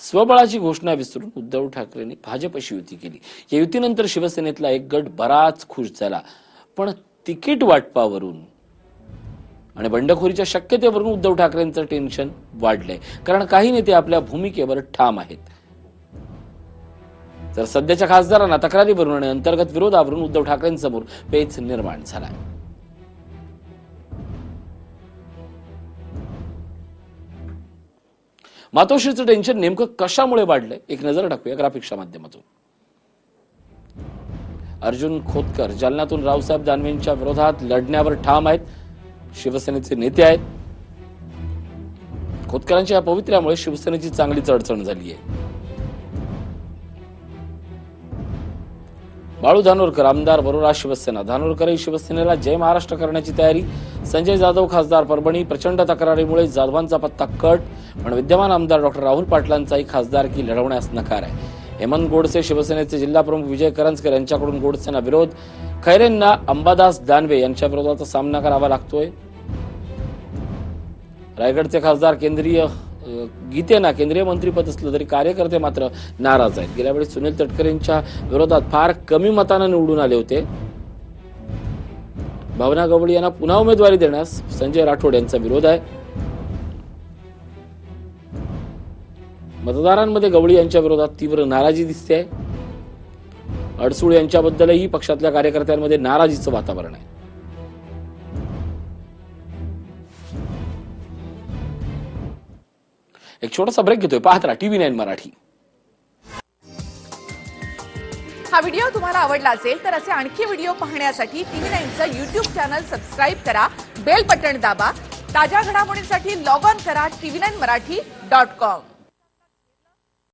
स्वबळाची घोषणा विसरून उद्धव ठाकरेंनी भाजपशी युती केली. या युतीनंतर शिवसेनेतला एक गट बराच खुश झाला. पण तिकीट वाटपावरून आणि बंडखोरीच्या शक्यतेवरून उद्धव ठाकरेंचं टेन्शन वाढलंय. कारण काही नेते आपल्या भूमिकेवर ठाम आहेत. तर सध्याच्या खासदारांना तक्रारीवरून आणि अंतर्गत विरोधावरून उद्धव ठाकरेंसमोर पेच निर्माण झालाय. मातोश्रीचं टेन्शन नेमकं कशामुळे वाढलंय? एक नजर टाकूया ग्राफिक्सच्या माध्यमातून. अर्जुन खोतकर जालन्यातून रावसाहेब दानवेंच्या विरोधात लढण्यावर ठाम आहेत. शिवसेनेचे नेते आहेत. खोतकरांच्या या पवित्र्यामुळे शिवसेनेची चांगलीच अडचण झाली आहे बाळू धानोरकर आमदार बरोरा शिवसेना. धानोरकरही शिवसेनेला जय महाराष्ट्र करण्याची तयारी. संजय जाधव खासदार परभणी. प्रचंड तक्रारीमुळे जाधवांचा पत्ता कट. पण विद्यमान आमदार डॉक्टर राहुल पाटलांचाही खासदारकी लढवण्यास नकार आहे. हेमंत गोडसे शिवसेनेचे जिल्हा प्रमुख विजय करंजकर यांच्याकडून गोडसेना विरोध. खैरेंना अंबादास दानवे यांच्या विरोधाचा सामना करावा लागतोय. रायगडचे खासदार केंद्रीय गीतेना केंद्रीय मंत्रीपद असलं तरी कार्यकर्ते मात्र नाराज आहेत. गेल्या वेळी सुनील तटकरेंच्या विरोधात फार कमी मतानं निवडून आले होते. भावना गवळी यांना पुन्हा उमेदवारी देण्यास संजय राठोड यांचा विरोध आहे. मतदारांमध्ये गवळी यांच्या विरोधात तीव्र नाराजी दिसते. आहे अडसूळ यांच्याबद्दलही पक्षातल्या कार्यकर्त्यांमध्ये नाराजीचं वातावरण आहे. एक छोटासा ब्रेक घेतोय. पाहत राहा टीव्ही नाईन मराठी. हा व्हिडिओ तुम्हाला आवडला असेल तर असे आणखी व्हिडिओ पाहण्यासाठी टीव्ही नाईनचं युट्यूब चॅनल सबस्क्राईब करा बेल बटन दाबा ताज्या घडामोडींसाठी लॉग ऑन करा TV nine Marathi dot com